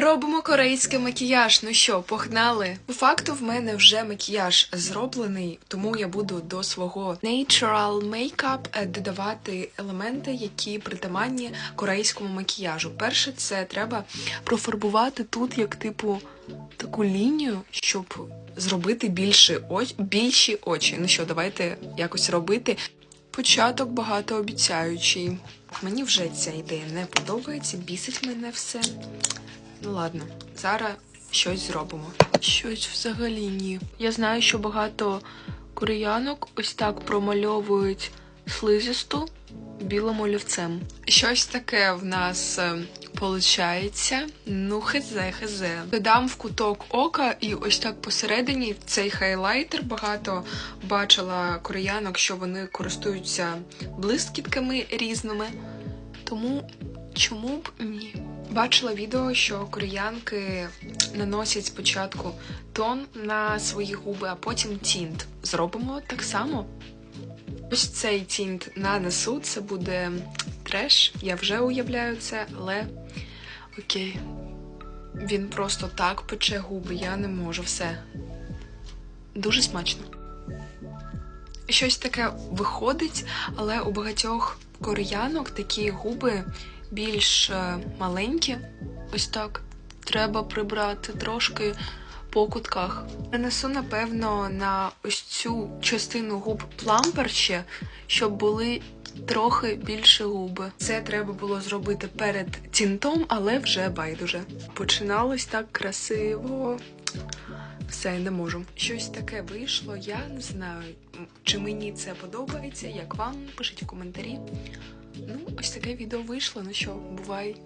Робимо корейський макіяж. Ну що, погнали? По факту в мене вже макіяж зроблений, тому я буду до свого natural makeup е, додавати елементи, які притаманні корейському макіяжу. Перше, це треба профарбувати тут як типу таку лінію, щоб зробити більше оч... більші очі. Ну що, давайте якось робити. Початок багатообіцяючий. Мені вже ця ідея не подобається, бісить мене все. Ну ладно, зараз щось зробимо. Щось взагалі ні. Я знаю, що багато кореянок ось так промальовують слизисту білим олівцем. Щось таке в нас виходить. Ну, хезе, хезе. Додам в куток ока і ось так посередині цей хайлайтер. Багато бачила кореянок, що вони користуються блискітками різними. Тому чому б ні? Бачила відео, що кореянки наносять спочатку тон на свої губи, а потім тінт. Зробимо так само. Ось цей тінт нанесу, це буде треш. Я вже уявляю це, але окей. Він просто так пече губи, я не можу все. Дуже смачно. Щось таке виходить, але у багатьох кореянок такі губи більш е, маленькі. Ось так. Треба прибрати трошки по кутках. Нанесу, напевно, на ось цю частину губ плампер ще, щоб були трохи більше губи. Це треба було зробити перед тінтом, але вже байдуже. Починалось так красиво. Все, не можу. Щось таке вийшло. Я не знаю, чи мені це подобається, як вам. Пишіть в коментарі. Ну, ось таке відео вийшло. Ну що, бувай.